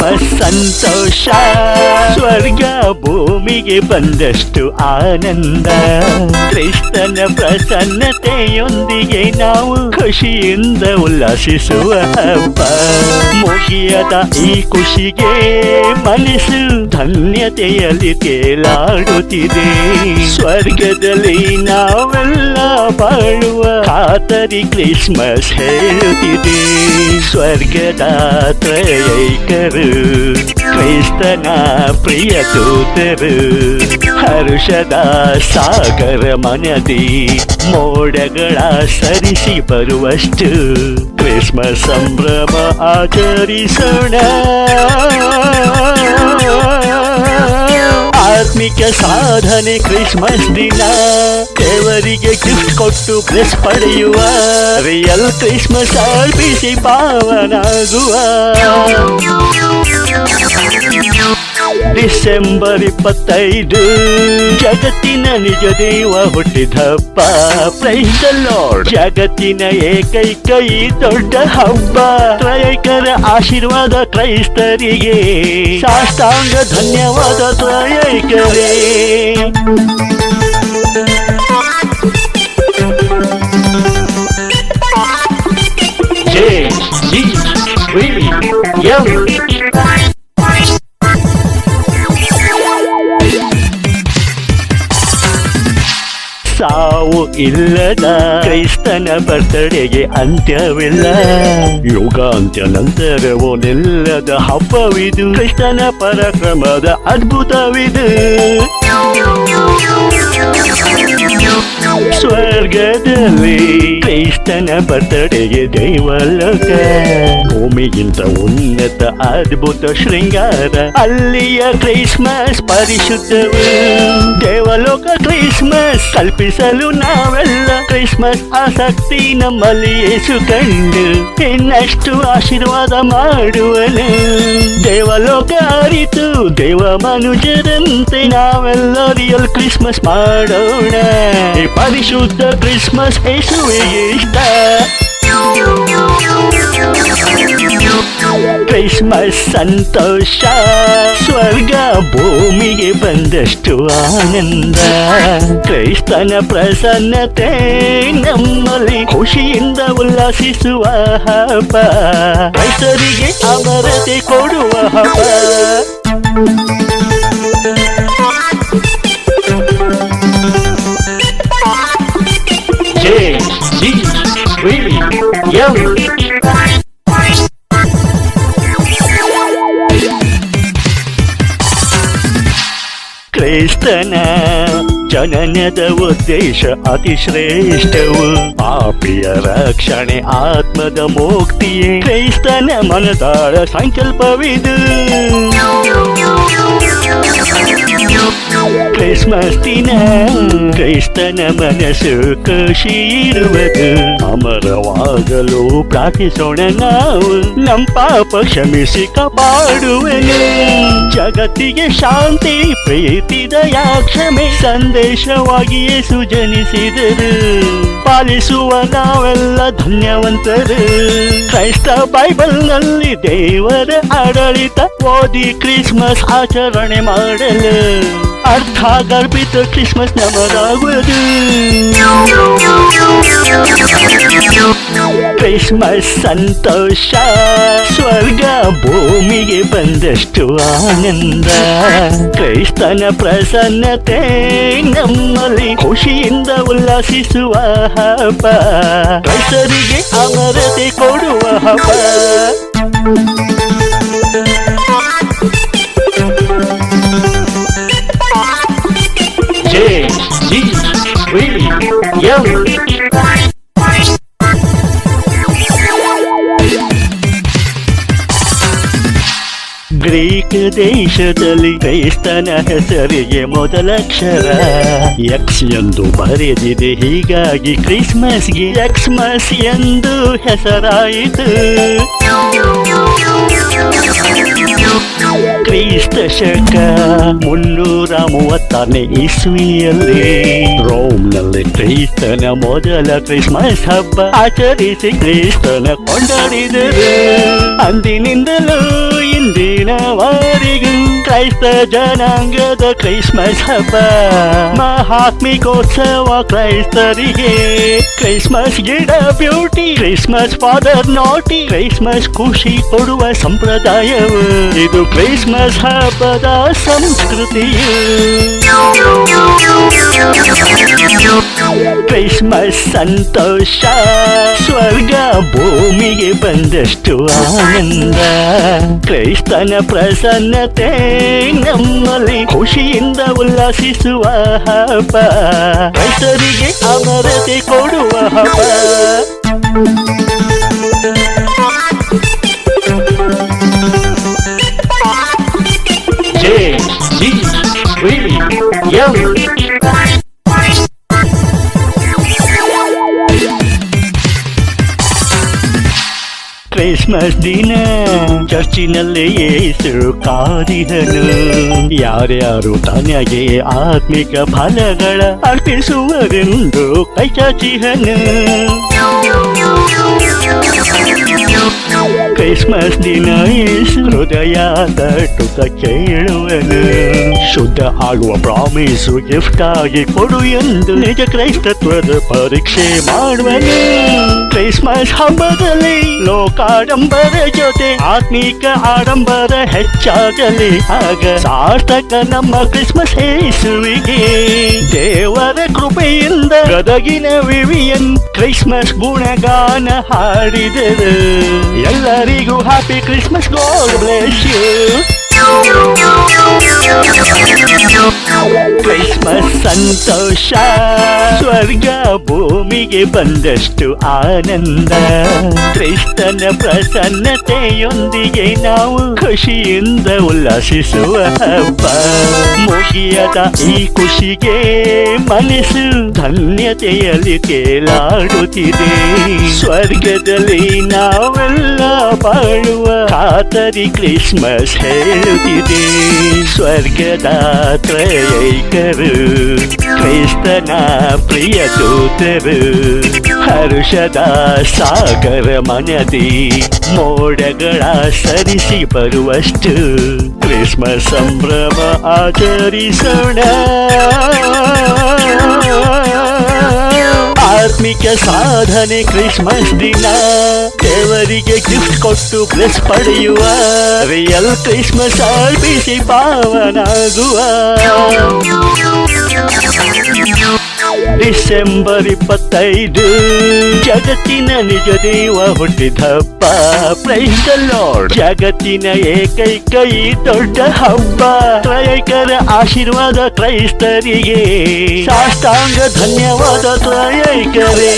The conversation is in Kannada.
ಕ್ರಿಸ್ಮಸ್ ಸಂತೋಷ ಸ್ವರ್ಗ ಭೂಮಿಗೆ ಬಂದಷ್ಟು ಆನಂದ. ಕ್ರಿಸ್ತನ ಪ್ರಸನ್ನತೆಯೊಂದಿಗೆ ನಾವು ಖುಷಿಯಿಂದ ಉಲ್ಲಾಸಿಸುವ ಹಬ್ಬ. ಮುಗಿಯದ ಈ ಖುಷಿಗೆ ಮನಸ್ಸು ಧನ್ಯತೆಯಲ್ಲಿ ತೇಲಾಡುತ್ತಿದೆ. ಸ್ವರ್ಗದಲ್ಲಿ ನಾವೆಲ್ಲ ಬಾಳುವ ಖಾತರಿ ಕ್ರಿಸ್ಮಸ್ ಹೇಳುತ್ತಿದೆ. ಸ್ವರ್ಗದ ತ್ರಯೈಕರು ಕ್ರೈಸ್ತನ ಪ್ರಿಯ ದೂತರು ಹರುಷದ ಸಾಗರ ಮನದಿ ಮೋಡಗಳ ಸರಿಸಿ ಬರುವಷ್ಟು ಕ್ರಿಸ್ಮಸ್ ಸಂಭ್ರಮ ಆಚರಿಸೋಣ. ಆತ್ಮಿಕ ಸಾಧನೆ ಕ್ರಿಸ್ಮಸ್ ದಿನ ದೇವರಿಗೆ ಗಿಫ್ಟ್ ಕೊಟ್ಟು ಬ್ಲೆಸ್ ಪಡೆಯುವ ರಿಯಲ್ ಕ್ರಿಸ್ಮಸ್ ಅರ್ಪಿಸಿ ಪಾವನಾಗುವ ಡಿಸೆಂಬರ್ ಇಪ್ಪತ್ತೈದು ಜಗತ್ತಿನ ನಿಜ ದೇವ ಹುಟ್ಟಿದಪ್ಪ. ಪ್ರೈಸ್ ಲಾರ್ಡ್ ಜಗತ್ತಿನ ಏಕೈಕ ಈ ದೊಡ್ಡ ಹಬ್ಬ. ತ್ರಯಕರ ಆಶೀರ್ವಾದ ಕ್ರೈಸ್ತರಿಗೆ. ಸಾಷ್ಟಾಂಗ ಧನ್ಯವಾದ ತ್ರಯೈಕರೇ. ಇಲ್ಲದ ಕ್ರೈಸ್ತನ ಬರ್ತಡೆಗೆ ಅಂತ್ಯವಿಲ್ಲ. ಯೋಗ ಅಂತ್ಯ ನಂತರವೋ ನಿಲ್ಲದ ಹಬ್ಬವಿದು ಕ್ರೈಸ್ತನ ಪರಾಕ್ರಮದ ಅದ್ಭುತವಿದು. ಸ್ವರ್ಗದಲ್ಲಿ ಕ್ರೈಸ್ತನ ಬರ್ತಡೆಗೆ ದೈವಲೋಕ. ಭೂಮಿಗಿಂತ ಉನ್ನತ ಅದ್ಭುತ ಶೃಂಗಾರ, ಅಲ್ಲಿಯ ಕ್ರಿಸ್ಮಸ್ ಪರಿಶುದ್ಧವು. ದೇವಲೋಕ ಕ್ರಿಸ್ಮಸ್ ಕಲ್ಪಿಸಲು ನಾವೆಲ್ಲ ಕ್ರಿಸ್ಮಸ್ ಆಸಕ್ತಿ ನಮ್ಮಲ್ಲಿ ಏಸು ಕಂಡು ಇನ್ನಷ್ಟು ಆಶೀರ್ವಾದ ಮಾಡುವನು. ದೇವಲೋಕ ಅರಿತು ದೇವ ಮನುಜರಂತೆ ನಾವೆಲ್ಲ ರಿಯಲ್ ಕ್ರಿಸ್ಮಸ್ ಮಾಡೋಣ. ಪರಿಶುದ್ಧ ಕ್ರಿಸ್ಮಸ್ ಯೇಸುವಿಗೆ ಇಷ್ಟ. ಕ್ರಿಸ್ಮಸ್ ಸಂತೋಷ. ಸ್ವರ್ಗ ಭೂಮಿಗೆ ಬಂದಷ್ಟು ಆನಂದ. ಕ್ರೈಸ್ತನ ಪ್ರಸನ್ನತೆ ನಮ್ಮಲ್ಲಿ ಖುಷಿಯಿಂದ ಉಲ್ಲಾಸಿಸುವ ಹಬ್ಬ. ಕ್ರೈಸ್ತರಿಗೆ ಅಮರತೆ ಕೊಡುವ ಹಬ್ಬ. ಎಂ ಕ್ರೈಸ್ತನ ಜನನದ ಉದ್ದೇಶ ಅತಿ ಶ್ರೇಷ್ಠವು ಪಾಪಿಯ ರಕ್ಷಣೆ ಆತ್ಮದ ಮುಕ್ತಿಯೇ ಕ್ರೈಸ್ತನ ಮನದಾಳ ಸಂಕಲ್ಪವಿದು ಕ್ರಿಸ್ಮಸ್ ದಿನ ಕ್ರಿಸ್ತನ ಮನಸ್ಸು ಖುಷಿ ಇರುವುದು. ಅಮರವಾಗಲು ಪ್ರಾರ್ಥಿಸೋಣ ನಾವು. ನಮ್ಮ ಪಾಪ ಕ್ಷಮಿಸಿ ಕಾಪಾಡುವನು. ಜಗತ್ತಿಗೆ ಶಾಂತಿ, ಪ್ರೀತಿ, ದಯಾ, ಕ್ಷಮೆ, ಸಂದೇಶವಾಗಿ ಸುಜನಿಸಿದರು ಜನಿಸಿದರು. ಪಾಲಿಸುವ ನಾವೆಲ್ಲ ಧನ್ಯವಂತರು. ಕ್ರೈಸ್ತ ಬೈಬಲ್ನಲ್ಲಿ ದೇವರ ಆಡಳಿತ ಓದಿ ಕ್ರಿಸ್ಮಸ್ ಆಚರಣೆ ಮಾಡಲು ಅರ್ಥ ಗರ್ಭಿತ ಕ್ರಿಸ್ಮಸ್ ನಮಗಾಗುವುದು ಕ್ರಿಸ್ಮಸ್ ಸಂತೋಷ ಸ್ವರ್ಗ ಭೂಮಿಗೆ ಬಂದಷ್ಟು ಆನಂದ ಕ್ರೈಸ್ತನ ಪ್ರಸನ್ನತೆ ನಮ್ಮಲ್ಲಿ ಖುಷಿಯಿಂದ ಉಲ್ಲಾಸಿಸುವ ಹಬ್ಬ ಕ್ರೈಸ್ತರಿಗೆ ಅಮರತೆ ಕೊಡುವ ಹಬ್ಬ ಗ್ರೀಕ್ ದೇಶದಲ್ಲಿ ಕ್ರೈಸ್ತನ ಹೆಸರಿಗೆ ಮೊದಲಕ್ಷರ ಎಕ್ಸ್ ಎಂದು ಬರೆದಿದೆ ಹೀಗಾಗಿ ಕ್ರಿಸ್ಮಸ್ಗೆ ಎಕ್ಸ್ಮಸ್ ಎಂದು ಹೆಸರಾಯಿತು. ಕ್ರಿಸ್ತ ಶಕ ಮುನ್ನೂರ ಮೂವತ್ತಾರನೇ ಇಸ್ವಿಯಲ್ಲಿ ರೋಮ್ನಲ್ಲಿ ಕ್ರಿಸ್ತನ ಮೊದಲ ಕ್ರಿಸ್ಮಸ್ ಹಬ್ಬ ಆಚರಿಸಿ ಕ್ರಿಸ್ತನ ಕೊಂಡಾಡಿದರು ಅಂದಿನಿಂದಲೂ ಇಂದಿನ ಕ್ರೈಸ್ತ ಜನಾಂಗದ ಕ್ರಿಸ್ಮಸ್ ಹಬ್ಬ. ಮಹಾತ್ಮಿಕೋತ್ಸವ ಕ್ರೈಸ್ತರಿಗೆ ಕ್ರಿಸ್ಮಸ್ ಗಿಡ ಬ್ಯೂಟಿ, ಕ್ರಿಸ್ಮಸ್ ಫಾದರ್ ನಾಟಿ, ಕ್ರಿಸ್ಮಸ್ ಖುಷಿ ಕೊಡುವ ಸಂಪ್ರದಾಯವು. ಇದು ಕ್ರಿಸ್ಮಸ್ ಹಬ್ಬದ ಸಂಸ್ಕೃತಿಯು. ಕ್ರಿಸ್ಮಸ್ ಸಂತೋಷ, ಸ್ವರ್ಗ ಭೂಮಿಗೆ ಬಂದಷ್ಟು ಆನಂದ. ಕ್ರೈಸ್ತನ ಪ್ರಸನ್ನತೆ ನಮ್ಮಲ್ಲಿ ಖುಷಿಯಿಂದ ಉಲ್ಲಾಸಿಸುವ ಹಬ್ಬ. ಹೆಸರಿಗೆ ಅಮರತೆ ಕೊಡುವ ಹಬ್ಬ. ಜೆ ಜಿ ಎಂ ಕ್ರಿಸ್ಮಸ್ ದಿನ ಚರ್ಚಿನಲ್ಲಿ ಏಸು ಕಾದಿದನು. ಯಾರ್ಯಾರು ತನಗೆ ಆತ್ಮಿಕ ಫಲಗಳ ಅರ್ಪಿಸುವರೆಂದು ಕೈಚಾಚಿಹನು. ಕ್ರಿಸ್ಮಸ್ ದಿನ ಹೃದಯ ತಟ್ಟುತ್ತ ಕೇಳುವನು. ಶುದ್ಧ ಆಗುವ ಪ್ರಾಮಿಸು ಗಿಫ್ಟ್ ಆಗಿ ಕೊಡು ಎಂದು ನಿಜ ಕ್ರೈಸ್ತತ್ವದ ಪರೀಕ್ಷೆ ಮಾಡುವನು. ಕ್ರಿಸ್ಮಸ್ ಹಬ್ಬದಲ್ಲಿ ಲೋಕಾಡಂಬರ ಜೊತೆ ಆತ್ಮಿಕ ಆಡಂಬರ ಹೆಚ್ಚಾಗಲಿ. ಆಗ ಸಾರ್ಥಕ ನಮ್ಮ ಕ್ರಿಸ್ಮಸ್ ಯೇಸುವಿಗೆ ದೇವರ ಕೃಪೆಯಿಂದ ಗದಗಿನ ವಿವಿಯನ್ ಕ್ರಿಸ್ಮಸ್ ಗುಣಗಾನ ಹಾಡಿದರು ಎಲ್ಲರಿಗೂ happy Christmas God bless you Christmas ಸಂತೋಷ. ಸ್ವರ್ಗ ಭೂಮಿಗೆ ಬಂದಷ್ಟು ಆನಂದ. ಕ್ರಿಸ್ತನ ಪ್ರಸನ್ನತೆಯೊಂದಿಗೆ ನಾವು ಖುಷಿಯಿಂದ ಉಲ್ಲಾಸಿಸುವ ಹಬ್ಬ. ಮುಗಿಯದ ಈ ಖುಷಿಗೆ ಮನಸ್ಸು ಧನ್ಯತೆಯಲ್ಲಿ ತೇಲಾಡುತ್ತಿದೆ. ಸ್ವರ್ಗದಲ್ಲಿ ನಾವೆಲ್ಲ ಬಾಳುವ ಖಾತರಿ ಕ್ರಿಸ್ಮಸ್ ಹೇಳುತ್ತಿದೆ. ಸ್ವರ್ಗದ ತ್ರಯೈಕರು ಕ್ರಿಸ್ತನ ಪ್ರಿಯ ದೂತರು ಹರುಷದ ಸಾಗರ ಮನದಿ ಮೋಡಗಳ ಸರಿಸಿ ಬರುವಷ್ಟು ಕ್ರಿಸ್ಮಸ್ ಸಂಭ್ರಮ ಆಚರಿಸೋಣ ಆತ್ಮಿಕ ಸಾಧನೆ ಕ್ರಿಸ್ಮಸ್ ದಿನ ದೇವರಿಗೆ ಗಿಫ್ಟ್ ಕೊಟ್ಟು ಬ್ಲೆಸ್ ಪಡೆಯುವ. ರಿಯಲ್ ಕ್ರಿಸ್ಮಸ್ ಅರ್ಪಿಸಿ ಪಾವನಾಗುವ. ಡಿಸೆಂಬರ್ ಇಪ್ಪತ್ತೈದು ಜಗತ್ತಿನ ನಿಜ ದೇವ ಹುಟ್ಟಿದಪ್ಪ. ಪ್ರೈಸ್ ಲಾರ್ಡ್ ಜಗತ್ತಿನ ಏಕೈಕ ಈ ದೊಡ್ಡ ಹಬ್ಬ. ತ್ರಯೈಕರ ಆಶೀರ್ವಾದ ಕ್ರೈಸ್ತರಿಗೆ. ಸಾಷ್ಟಾಂಗ ಧನ್ಯವಾದ ತ್ರಯೈಕರೇ.